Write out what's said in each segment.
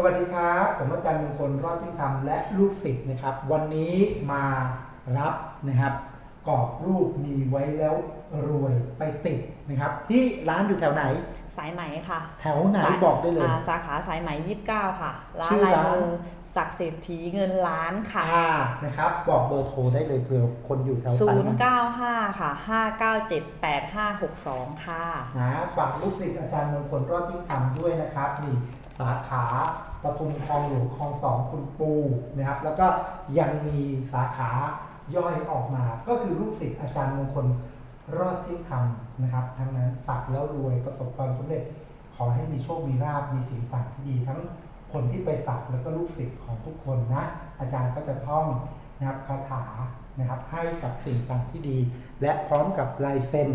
สวัสดีครับ ผมอาจารย์มงคลรอดที่ธรรมและลูกศิษย์นะครับ วันนี้มารับนะครับกรอบรูปมีไว้แล้วรวยไปติดนะครับ ที่ร้านอยู่แถวไหน สายไหมค่ะแถวไหนสายบอกได้เลยาสาขาสายไหม29 ค่ะ ร้าชื่นอลายร้าน มือศักดิ์เศรษฐีเงินล้านค่ะ อ่านะครับ บอกเบอร์โทรได้เลยเผื่อคนอยู่แถวสายไหม095 ค่ะ 597 8562 ค่ะ นะฝากลูกศิษย์อาจารย์มงคลรอดที่ธรรมด้วยนะครับนี่สาขา ปทุมคลองหลวงคลองสองคุณปูนะครับ แล้วก็ยังมีสาขาย่อยออกมา ก็คือลูกศิษย์อาจารย์มงคลรอดที่ธรรมนะครับ ทั้งนั้นสักแล้วรวยประสบความสำเร็จ ขอให้มีโชค มีลาภมีสิ่งต่างที่ดี ทั้งคนที่ไปสักแล้วก็ลูกศิษย์ของทุกคนนะ อาจารย์ก็จะท่องนะครับคาถานะครับให้กับสิ่งต่างที่ดี และพร้อมกับลายเซ็น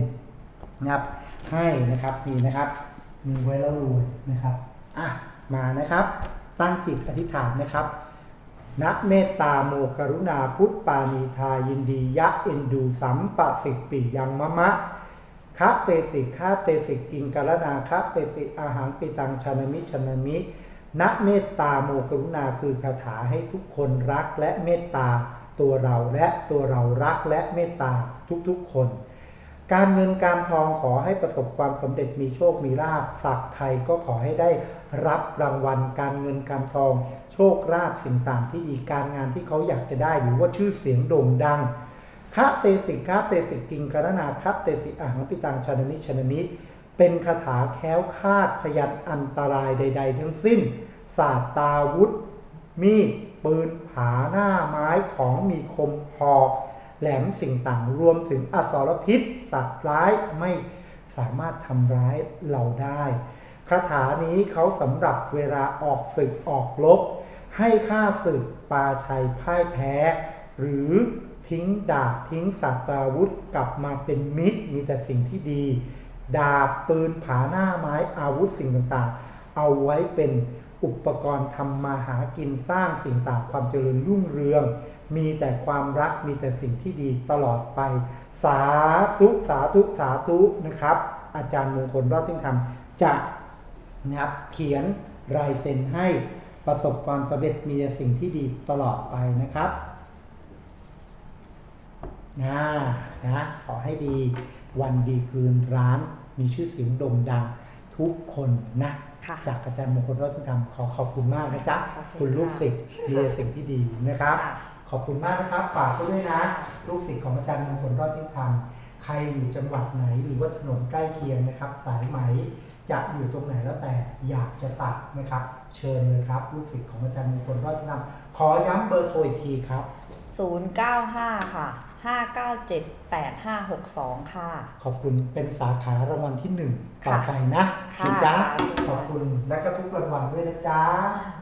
นะครับให้นะครับนี่นะครับมีไว้แล้วรวยนะครับอะมานะครับ ตั้งจิตอธิษฐานนะครับนะเมตตาโมกรุณาพุทธปานีทายินดียะเอ็นดูสัมปะสิกปิยังมะมะคะเตสิกคะเตสิกกิงกรณาคะเตสิกอาหารปิตังชนมิชนมินะเมตตาโมกรุณาคือคาถาให้ทุกคนรักและเมตตาตัวเราและตัวเรารักและเมตตาทุกๆคน การเงินการทองขอให้ประสบความสำเร็จมีโชคมีลาภสักใครก็ขอให้ได้รับรางวัลการเงินการทอง โชคลาภสิ่งต่างที่ดีการงานที่เขาอยากจะได้หรือว่าชื่อเสียงโด่งดังคะเตสิคะเตสิกิงกรณาคะเตสิอาหังปิตังชนนิชนนิเป็นคาถาแค้วคาดพยันอันตรายใด ๆ ทั้งสิ้น ศาสตาวุธ มีดปืนผาหน้าไม้ของมีคมหอก แหลมสิ่งต่างรวมถึงอสรพิษสัตว์ร้ายไม่สามารถทำร้ายเราได้คาถานี้เขาสำหรับเวลาออกศึกออกรบให้ข้าศึกปาชัยพ่ายแพ้ หรือทิ้งดาบทิ้งสัตราวุธกลับมาเป็นมิตรมีแต่สิ่งที่ดี ดาบปืนผาหน้าไม้อาวุธสิ่งต่างๆ เอาไว้เป็น อุปกรณ์ทำมาหากินสร้างสิ่งต่างความเจริญรุ่งเรือง มีแต่ความรักมีแต่สิ่งที่ดีตลอดไป สาธุสาธุสาธุนะครับ อาจารย์มงคลรอดทิ้งธรรมจะนะครับเขียนลายเซ็นให้ประสบความสำเร็จมีแต่สิ่งที่ดีตลอดไปนะครับนะนะขอให้ดีวันดีคืนร้านมีชื่อเสียงโด่งดัง ทุกคนนะค่ะจากอาจารย์มงคลรัตนธรรมขอขอบคุณมากนะจ๊ะขอบคุณคุณลูกค่ะศิษย์มีแต่สิ่งที่ดีนะครับค่ะขอบคุณมากนะครับฝากไว้ด้วยนะ ลูกศิษย์ของอาจารย์มงคลรอดทิศธรรมใครอยู่จังหวัดไหนหรือว่าถนนใกล้เคียงนะครับ สายไหมจะอยู่ตรงไหนแล้วแต่อยากจะสักนะครับ เชิญเลยครับ ลูกศิษย์ของอาจารย์มงคลรอดทิศธรรมขอย้ำเบอร์โทรอีกทีครับ 095 ค่ะ 597 8562 ค่ะ ขอบคุณเป็นสาขารางวัลที่หนึ่งต่อค่ะไปนะค่ะ ณจ๊ะสาธุ ขอบคุณและก็ทุกรางวัลด้วยนะจ๊ะค่ะ